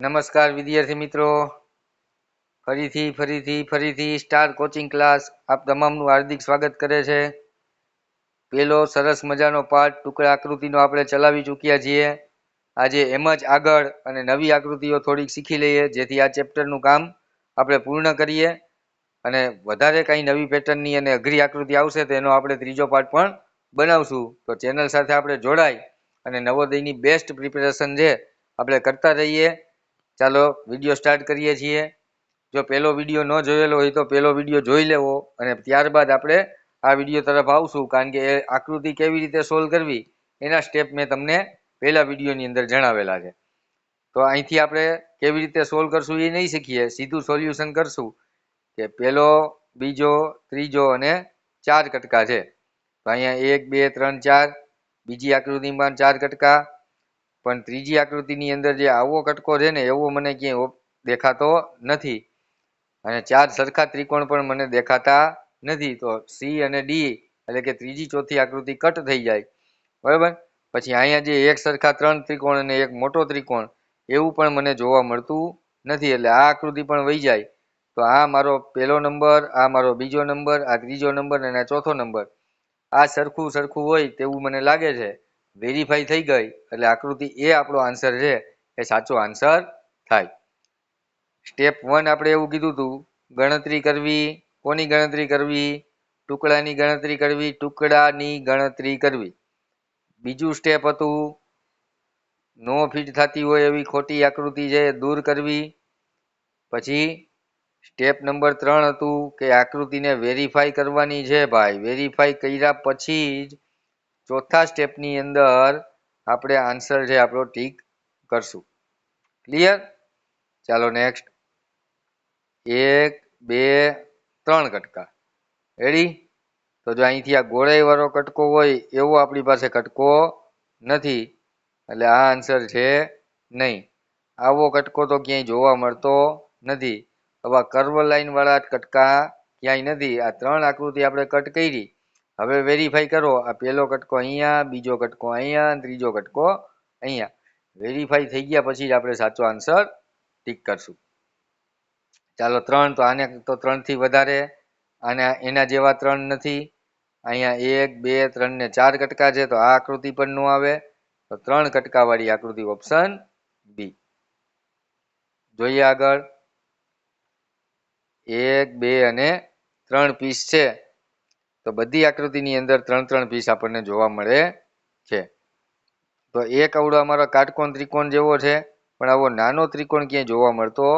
નમસ્કાર વિદ્યાર્થી મિત્રો. ફરીથી ફરીથી ફરીથી સ્ટાર કોચિંગ ક્લાસ આપ તમામનું હાર્દિક સ્વાગત કરે છે. પેલો સરસ મજાનો પાઠ ટુકડા આકૃતિનો આપણે ચલાવી ચૂક્યા છીએ. આજે એમ જ આગળ અને નવી આકૃતિઓ થોડીક શીખી લઈએ, જેથી આ ચેપ્ટરનું કામ આપણે પૂર્ણ કરીએ. અને વધારે કાંઈ નવી પેટર્નની અને અઘરી આકૃતિ આવશે તેનો આપણે ત્રીજો પાઠ પણ બનાવશું. તો ચેનલ સાથે આપણે જોડાય અને નવોદયની બેસ્ટ પ્રિપેરેશન છે આપણે કરતા રહીએ. ચાલો વીડિયો સ્ટાર્ટ કરીએ છીએ. જો પહેલો વીડિયો ન જોયેલો હોય તો પહેલો વીડિયો જોઈ લેવો અને ત્યારબાદ આપણે આ વીડિયો તરફ આવશું. કારણ કે એ આકૃતિ કેવી રીતે સોલ્વ કરવી એના સ્ટેપ મેં તમને પહેલા વિડીયોની અંદર જણાવેલા છે. તો અહીંથી આપણે કેવી રીતે સોલ્વ કરશું એ નહીં શીખીએ, સીધું સોલ્યુશન કરશું કે પહેલો બીજો, ત્રીજો અને ચાર કટકા છે. તો અહીંયા એક, બે, ત્રણ, ચાર, બીજી આકૃતિમાં ચાર કટકા પણ ત્રીજી આકૃતિની અંદર જે આવો કટકો છે ને, એવો મને ક્યાંય દેખાતો નથી. અને ચાર સરખા ત્રિકોણ પણ મને દેખાતા નથી. તો સી અને ડી એટલે કે ત્રીજી ચોથી આકૃતિ કટ થઈ જાય. બરાબર? પછી અહીંયા જે એક સરખા ત્રણ ત્રિકોણ અને એક મોટો ત્રિકોણ, એવું પણ મને જોવા મળતું નથી. એટલે આ આકૃતિ પણ વહી જાય. તો આ મારો પહેલો નંબર, આ મારો બીજો નંબર, આ ત્રીજો નંબર અને આ ચોથો નંબર. આ સરખું સરખું હોય તેવું મને લાગે છે. વેરીફાઈ થઈ ગઈ, એટલે આકૃતિ એ આપણો આન્સર છે, એ સાચો આન્સર થાય. સ્ટેપ વન આપણે એવું કીધું હતું ગણતરી કરવી, કોની ગણતરી કરવી? ટુકડાની ગણતરી કરવી, ટુકડાની ગણતરી કરવી. બીજું સ્ટેપ હતું નો ફિટ થતી હોય એવી ખોટી આકૃતિ છે, દૂર કરવી. પછી સ્ટેપ નંબર ત્રણ હતું કે આકૃતિને વેરીફાઈ કરવાની છે ભાઈ વેરીફાઈ કર્યા પછી જ ચોથા સ્ટેપની અંદર આપણે આન્સર છે આપણો ટીક કરશું. ક્લિયર ચાલો નેક્સ્ટ એક, બે, ત્રણ કટકા. રેડી તો જો અહીંથી આ ગોળાઈ વાળો કટકો હોય, એવો આપણી પાસે કટકો નથી. એટલે આ આન્સર છે નહીં. આવો કટકો તો ક્યાંય જોવા મળતો નથી. હવે કર્વ લાઈન વાળા કટકા ક્યાંય નથી. આ ત્રણ આકૃતિ આપણે કટ કરી. હવે વેરીફાઈ કરો. આ પહેલો કટકો અહીંયા, બીજો કટકો અહીંયા ત્રીજો કટકો અહીંયા. વેરીફાઈ થઈ ગયા પછી જ આપણે સાચો આન્સર ટીક કરશું. ચાલો ત્રણ, તો આને તો ત્રણથી વધારે. આને એના જેવા ત્રણ નથી. અહીંયા એક, બે, ત્રણ ને ચાર કટકા છે, તો આ આકૃતિ પણ ન આવે. તો ત્રણ કટકાવાળી આકૃતિ ઓપ્શન બી જોઈએ આગળ. એક, બે અને ત્રણ પીસ છે. તો બધી આકૃતિની અંદર ત્રણ ત્રણ પીસ આપણને જોવા મળે છે. તો એક અવડો અમારો કાટકોણ ત્રિકોણ જેવો છે, પણ આવો નાનો ત્રિકોણ ક્યાંય જોવા મળતો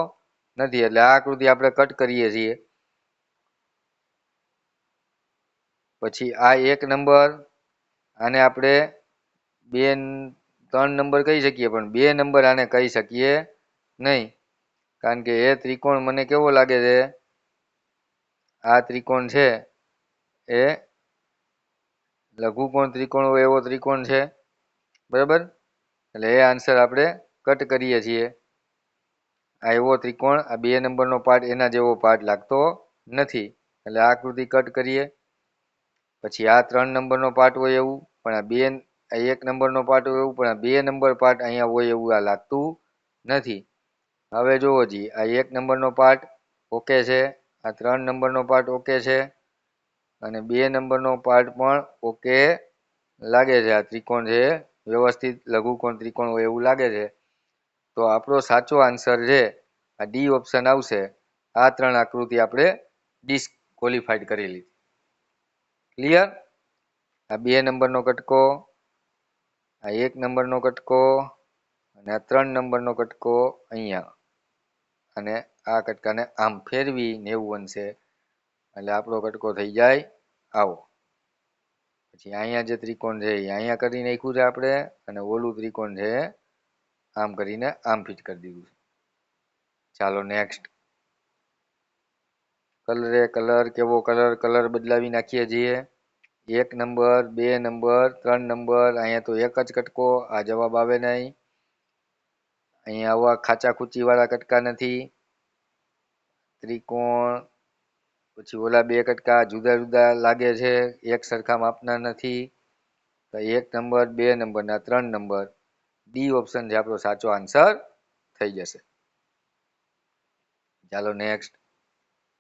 નથી. એટલે આ આકૃતિ આપણે કટ કરીએ છીએ. પછી આ એક નંબર આને આપણે બે ત્રણ નંબર કહી શકીએ, પણ બે નંબર આને કહી શકીએ નહીં. કારણ કે એ ત્રિકોણ મને કેવો લાગે છે? આ ત્રિકોણ છે. એ લઘુકોણ ત્રિકોણ હોય એવો ત્રિકોણ છે. બરાબર? એટલે એ આન્સર આપણે કટ કરીએ છીએ. આ એવો ત્રિકોણ, આ બે નંબરનો પાર્ટ એના જેવો પાર્ટ લાગતો નથી. એટલે આ આકૃતિ કટ કરીએ. પછી આ ત્રણ નંબરનો પાર્ટ હોય એવું, પણ આ બે એક નંબરનો પાર્ટ હોય એવું, પણ આ બે નંબર પાર્ટ અહીંયા હોય એવું આ લાગતું નથી. હવે જુઓ જી, આ એક નંબરનો પાર્ટ ઓકે છે, આ ત્રણ નંબરનો પાર્ટ ઓકે છે. અને બે નંબરનો પાર્ટ પણ ઓકે લાગે છે. આ ત્રિકોણ છે, વ્યવસ્થિત લઘુકોણ ત્રિકોણ હોય એવું લાગે છે. તો આપણો સાચો આન્સર છે, આ ડી ઓપ્શન આવશે. આ ત્રણ આકૃતિ આપણે ડિસ્કોલિફાઈડ કરી લીધી. ક્લિયર આ બે નંબરનો કટકો આ એક નંબરનો કટકો અને આ ત્રણ નંબરનો કટકો અહીંયા. અને આ કટકાને આમ ફેરવી નેવું બનશે. એટલે આપણો કટકો થઈ જાય આવો. પછી અહીંયા જે ત્રિકોણ છે એ અહીંયા કરી નાખ્યું છે આપણે અને ઓલું ત્રિકોણ છે આમ કરીને આમ ફિટ કરી દીધું છે. ચાલો નેક્સ્ટ કલરે કલર કેવો કલર કલર બદલાવી નાખીએ છીએ. એક નંબર બે નંબર ત્રણ નંબર અહીંયા તો એક જ કટકો, આ જવાબ આવે નહીં. અહીંયા આવા ખાચા ખૂચી વાળા કટકા નથી. ત્રિકોણ પછી ઓલા બે કટકા જુદા જુદા લાગે છે. એક સરખા માપના નથી. તો એક નંબર, બે નંબર ના ત્રણ નંબર. ડી ઓપ્શન છે આપણો સાચો આન્સર થઈ જશે. ચાલો નેક્સ્ટ.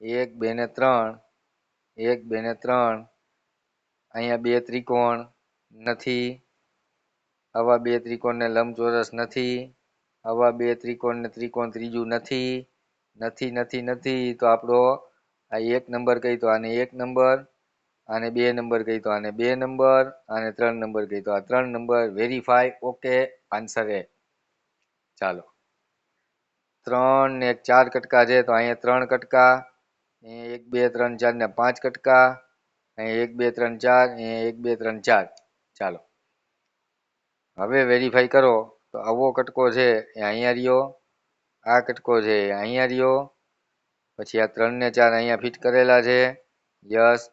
એક, બે ને ત્રણ. એક, બે ને ત્રણ. અહીંયા બે ત્રિકોણ નથી. આવા બે ત્રિકોણ ને લંબચોરસ નથી. આવા બે ત્રિકોણ ને ત્રિકોણ ત્રીજું નથી. નથી નથી નથી. તો આપણો આ એક નંબર કહી તો આને એક નંબર, આને બે નંબર કહી તો આને બે નંબર, આને ત્રણ નંબર કહી તો આ ત્રણ નંબર. વેરીફાઈ ઓકે આન્સર એ ચાલો. ત્રણ ને ચાર કટકા છે તો અહીંયા ત્રણ કટકા, અહીંયા એક, બે, ત્રણ, ચાર ને પાંચ કટકા, અહીંયા એક, બે, ત્રણ, ચાર, અહીંયા એક, બે, ત્રણ, ચાર. ચાલો. હવે વેરીફાઈ કરો તો આવો કટકો છે એ અહીંયા રહ્યો, આ કટકો છે એ અહીંયા રહ્યો પછી આ ત્રણ ને ચાર અહીંયા ફિટ કરેલા છે. યસ.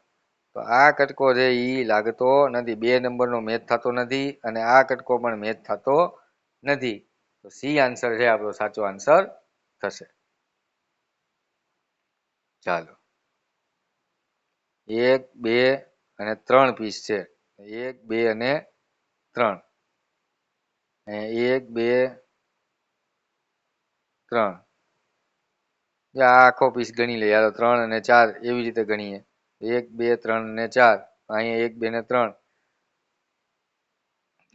તો આ કટકો છે એ લાગતો નથી, બે નંબરનો મેચ થતો નથી અને આ કટકો પણ મેચ થતો નથી. તો સી આન્સર છે આપણો સાચો આન્સર થશે. ચાલો. એક, બે અને ત્રણ પીસ છે. એક, બે અને ત્રણ. એક, બે, ત્રણ. આખો પીસ ગણી લઈએ. હાલો ત્રણ અને ચાર એવી રીતે ગણીએ. એક, બે, ત્રણ ને ચાર. અહીંયા એક, બે ને ત્રણ.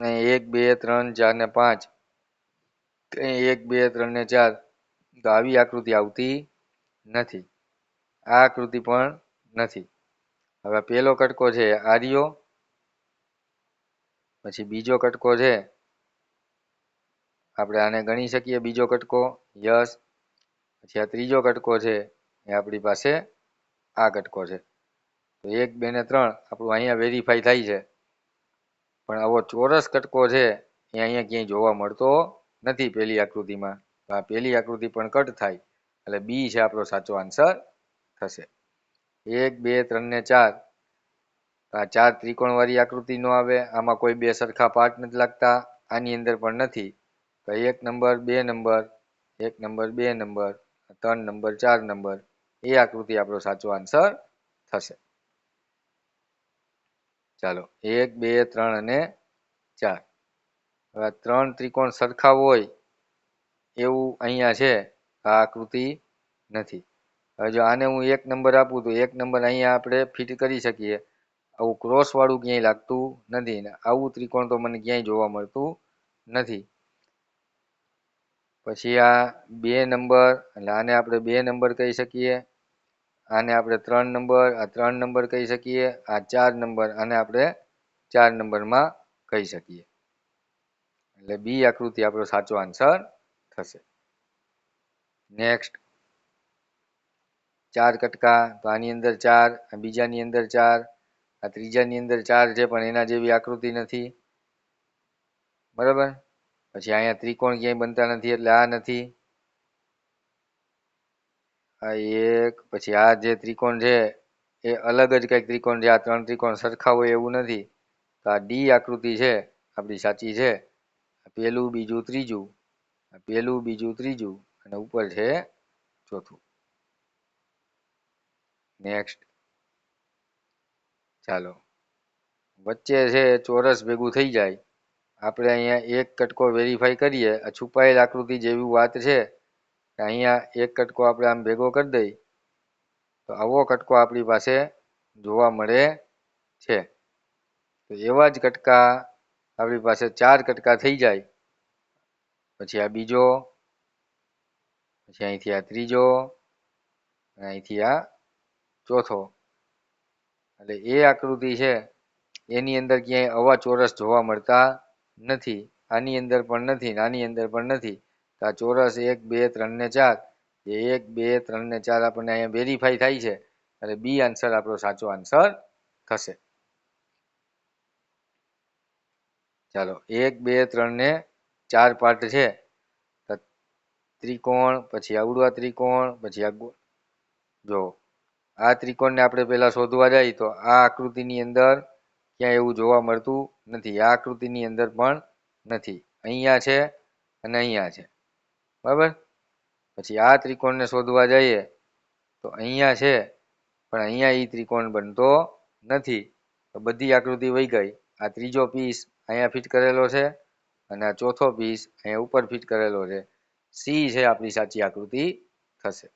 અહીં એક, બે, ત્રણ, ચાર ને પાંચ. એક, બે, ત્રણ ને ચાર. તો આવી આકૃતિ આવતી નથી. આ આકૃતિ પણ નથી. હવે પેલો કટકો છે આર્યો. પછી બીજો કટકો છે. આપણે આને ગણી શકીએ બીજો કટકો. યસ. પછી આ ત્રીજો ઘટકો છે એ આપણી પાસે આ ઘટકો છે. તો એક, બે ને ત્રણ આપણું અહીંયા વેરીફાઈ થાય છે. પણ આવો ચોરસ ઘટકો છે એ અહીંયા ક્યાંય જોવા મળતો નથી પેલી આકૃતિમાં. તો આ પેલી આકૃતિ પણ કટ થાય. એટલે બી છે આપણો સાચો આન્સર થશે. એક, બે, ત્રણ ને ચાર. આ ચાર ત્રિકોણ વાળી આકૃતિ નો આવે. આમાં કોઈ બે સરખા પાર્ટ નથી લાગતા. આની અંદર પણ નથી. તો એક નંબર બે નંબર એક નંબર બે નંબર ત્રણ નંબર, ચાર નંબર, એ આકૃતિ આપણો સાચો આન્સર થશે. ચાલો, એક, બે, ત્રણ અને ચાર. હવે ત્રણ ત્રિકોણ સરખા હોય એવું અહીંયા છે, આ આકૃતિ નથી. હવે જો આને હું એક નંબર આપું તો એક નંબર અહીંયા આપણે ફિટ કરી શકીએ. આવું ક્રોસ વાળું ક્યાંય લાગતું નથી ને આવું ત્રિકોણ તો મને ક્યાંય જોવા મળતું નથી. પછી આ બે નંબર, એટલે આને આપણે બે નંબર કહી શકીએ. આને આપણે ત્રણ નંબર, આ ત્રણ નંબર કહી શકીએ, આ ચાર નંબર, આને આપણે ચાર નંબરમાં કહી શકીએ. એટલે બી આકૃતિ આપણો સાચો આન્સર થશે. નેક્સ્ટ. ચાર કટકા, તો આની અંદર ચાર બીજાની અંદર ચાર, આ ત્રીજાની અંદર ચાર છે, પણ એના જેવી આકૃતિ નથી. બરાબર? પછી અહીંયા ત્રિકોણ ક્યાંય બનતા નથી, એટલે આ નથી. આ એક, પછી આ જે ત્રિકોણ છે, એ અલગ જ કંઈક ત્રિકોણ છે. આ ત્રણ ત્રિકોણ સરખા હોય એવું નથી. તો આ ડી આકૃતિ છે, આપણી સાચી છે. પેલું, બીજું, ત્રીજું. પેલું, બીજું, ત્રીજું. અને ઉપર છે ચોથું. નેક્સ્ટ ચાલો. વચ્ચે છે ચોરસ ભેગું થઈ જાય. આપણે અહીંયા એક કટકો વેરીફાઈ કરીએ છુપાયેલ આકૃતિ જેવી વાત છે અહીંયા એક કટકો આપણે આમ ભેગો કરી દઈ, તો આવો કટકો આપણી પાસે જોવા મળે છે. તો એવા જ કટકા આપણી પાસે ચાર કટકા થઈ જાય. પછી આ બીજો, પછી અહીંથી આ ત્રીજો અહીંથી આ ચોથો. એટલે એ આકૃતિ છે, એની અંદર ક્યાંય આવા ચોરસ જોવા મળતા નથી, આની અંદર પણ નથી આની અંદર પણ નથી. તો આ ચોરસ એક, બે, ત્રણ ને ચાર, એ એક, બે, ત્રણ ને ચાર આપણને અહીંયા વેરીફાઈ થાય છે. એટલે બી આન્સર આપણો સાચો આન્સર થશે. ચાલો, એક, બે, ત્રણ ને ચાર પાર્ટ છે. ત્રિકોણ, પછી આવડું ત્રિકોણ, પછી આ જો, આ ત્રિકોણને આપણે પહેલાં શોધવા જાય તો આ આકૃતિની અંદર ક્યાં એવું જોવા મળતું નથી. આ આકૃતિની અંદર પણ નથી. અહીંયા છે અને અહીંયા છે. બરાબર? પછી આ ત્રિકોણને શોધવા જઈએ તો અહીંયા છે, પણ અહીંયા એ ત્રિકોણ બનતો નથી. તો બધી આકૃતિ વહી ગઈ. આ ત્રીજો પીસ અહીંયા ફિટ કરેલો છે અને આ ચોથો પીસ અહીંયા ઉપર ફિટ કરેલો છે. સી છે આપણી સાચી આકૃતિ થશે.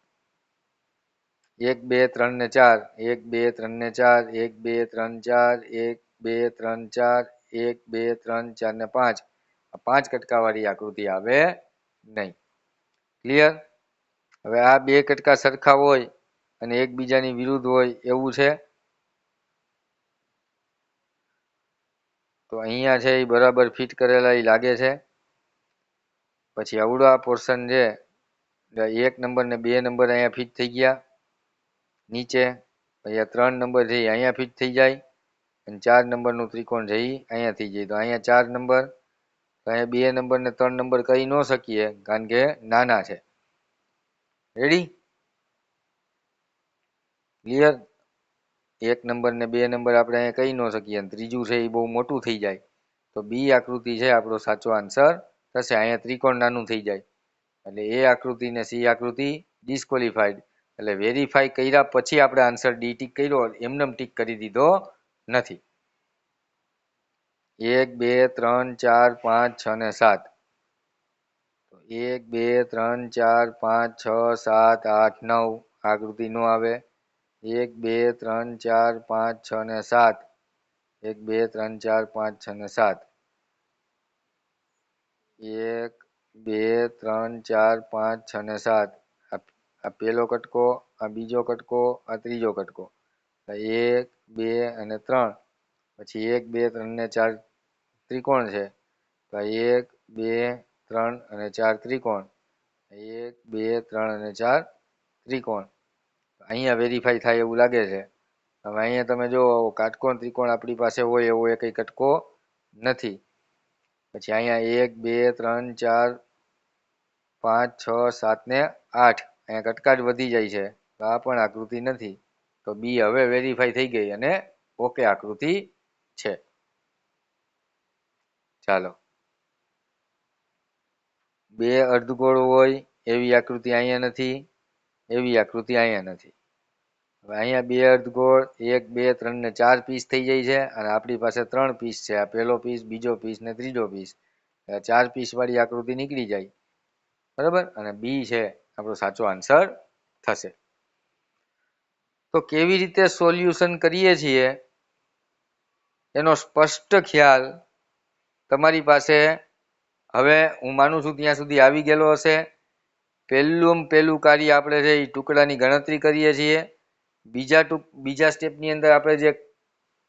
એક, બે, ત્રણ ને ચાર. એક, બે, ત્રણ ને ચાર. એક, બે, ત્રણ ચાર. એક, બે, ત્રણ ચાર. એક, બે, ત્રણ, ચાર ને પાંચ. પાંચ કટકાવાળી આકૃતિ આવે નહીં. ક્લિયર હવે આ બે કટકા સરખા હોય અને એકબીજાની વિરુદ્ધ હોય એવું છે? તો અહીંયા છે એ બરાબર ફિટ કરેલા એ લાગે છે. પછી અવડા પોર્શન છે. એક નંબર ને બે નંબર અહીંયા ફિટ થઈ ગયા. નીચે. અહીંયા ત્રણ નંબર છે અહીંયા ફિટ થઈ જાય. અને ચાર નંબરનું ત્રિકોણ જઈ અહીંયા થઈ જાય. તો અહીંયા ચાર નંબર અહીંયા બે નંબર ને ત્રણ નંબર કહી ન શકીએ, કારણ કે નાના છે. રેડી ક્લિયર એક નંબર ને બે નંબર આપણે અહીંયા કહી ન શકીએ અને ત્રીજું છે એ બહુ મોટું થઈ જાય. તો બી આકૃતિ છે આપણો સાચો આન્સર થશે, અહીંયા ત્રિકોણ નાનું થઈ જાય. એટલે એ આકૃતિ ને સી આકૃતિ ડિસ્કોલિફાઈડ એટલે વેરીફાઈ કર્યા પછી આપણે આન્સર ડી ટીક કર્યો એમને ટીક કરી દીધો. નથી. એક, બે, ત્રણ, ચાર, પાંચ, છ ને સાત. એક, બે, ત્રણ, ચાર, પાંચ, છ, સાત, આઠ, નવ આકૃતિ નો આવે. એક, બે, ત્રણ, ચાર, પાંચ, છ ને સાત. એક, બે, ત્રણ, ચાર, પાંચ, છ ને સાત. એક, બે, ત્રણ, ચાર, પાંચ, છ ને સાત. આ પેલો કટકો, આ બીજો કટકો, આ ત્રીજો કટકો. એક બે અને ત્રણ. પછી એક, બે, ત્રણ ને ચાર ત્રિકોણ છે. તો એક, બે, ત્રણ અને ચાર ત્રિકોણ. એક, બે, ત્રણ અને ચાર ત્રિકોણ. અહીંયા વેરીફાઈ થાય એવું લાગે છે. હવે અહીંયા તમે જો કાટકોણ ત્રિકોણ આપણી પાસે હોય એવો એક કટકો નથી. પછી અહીંયા એક, બે, ત્રણ, ચાર, પાંચ, છ, સાત ને આઠ. અહીંયા કટકા જ વધી જાય છે. આ પણ આકૃતિ નથી. તો બી હવે વેરીફાઈ થઈ ગઈ અને ઓકે આકૃતિ છે. ચાલો. બે અર્ધગોળ હોય એવી આકૃતિ અહીંયા નથી, એવી આકૃતિ અહીંયા નથી. હવે અહીંયા બે અર્ધગોળ, એક, બે, ત્રણ ને ચાર પીસ થઈ જાય છે અને આપણી પાસે ત્રણ પીસ છે. આ પહેલો પીસ બીજો પીસ ને ત્રીજો પીસ ચાર પીસ વાળી આકૃતિ નીકળી જાય. બરાબર? અને બી છે આપણો સાચો આન્સર થશે. તો કેવી રીતે સોલ્યુશન કરીએ છીએ? એનો સ્પષ્ટ ખ્યાલ તમારી પાસે હવે હું માનું છું ત્યાં સુધી આવી ગયેલો હશે. પહેલું પહેલું કાર્ય આપણે છે એ ટુકડાની ગણતરી કરીએ છીએ. બીજા ટૂંક, બીજા સ્ટેપની અંદર આપણે જે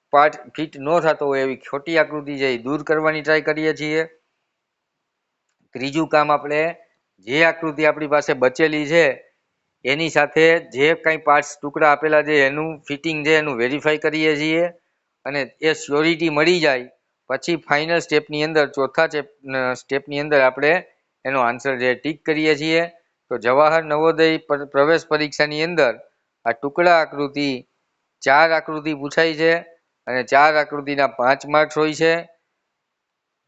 પાર્ટ ફિટ ન થતો હોય એવી ખોટી આકૃતિ છે એ દૂર કરવાની ટ્રાય કરીએ છીએ. ત્રીજું કામ આપણે જે આકૃતિ આપણી પાસે બચેલી છે એની સાથે જે કંઈ પાર્ટ્સ ટુકડા આપેલા છે, એનું ફિટિંગ છે, એનું વેરીફાઈ કરીએ છીએ અને એ શ્યોરિટી મળી જાય. પછી ફાઇનલ સ્ટેપની અંદર, ચોથા સ્ટેપની અંદર આપણે એનો આન્સર જે ટીક કરીએ છીએ. તો જવાહર નવોદય પ્રવેશ પરીક્ષાની અંદર આ ટુકડા આકૃતિ, ચાર આકૃતિ પૂછાય છે અને ચાર આકૃતિના પાંચ માર્ક્સ હોય છે.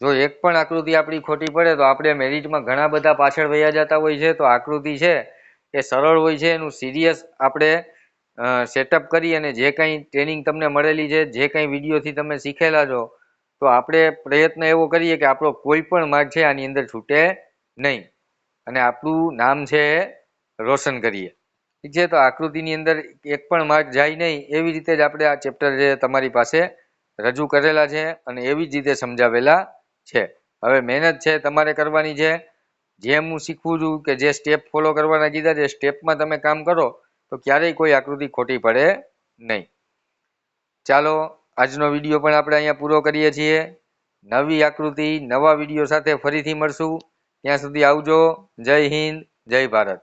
જો એક પણ આકૃતિ આપણી ખોટી પડે તો આપણે મેરિટમાં ઘણા બધા પાછળ વયા જતા હોય છે. તો આકૃતિ છે એ સરળ હોય છે, એનું સિરિયસ આપણે સેટઅપ કરી અને જે કંઈ ટ્રેનિંગ તમને મળેલી છે, જે કંઈ વિડીયોથી તમે શીખેલા છો, તો આપણે પ્રયત્ન એવો કરીએ કે આપણો કોઈ પણ માર્ગ છે આની અંદર છૂટે નહીં. અને આપણું નામ છે રોશન કરીએ. ઠીક છે, તો આકૃતિની અંદર એક પણ માર્ક જાય નહીં, એવી રીતે જ આપણે આ ચેપ્ટર જે તમારી પાસે રજૂ કરેલા છે અને એવી જ રીતે સમજાવેલા છે. હવે મહેનત છે તમારે કરવાની છે જેમ હું શીખવું છું કે જે સ્ટેપ ફોલો કરવાના કીધા છે સ્ટેપમાં તમે કામ કરો, તો ક્યારેય કોઈ આકૃતિ ખોટી પડે નહીં. ચાલો, આજનો વીડિયો પણ આપણે અહીંયા પૂરો કરીએ છીએ. નવી આકૃતિ, નવા વીડિયો સાથે ફરીથી મળશું. ત્યાં સુધી આવજો. જય હિન્દ, જય ભારત.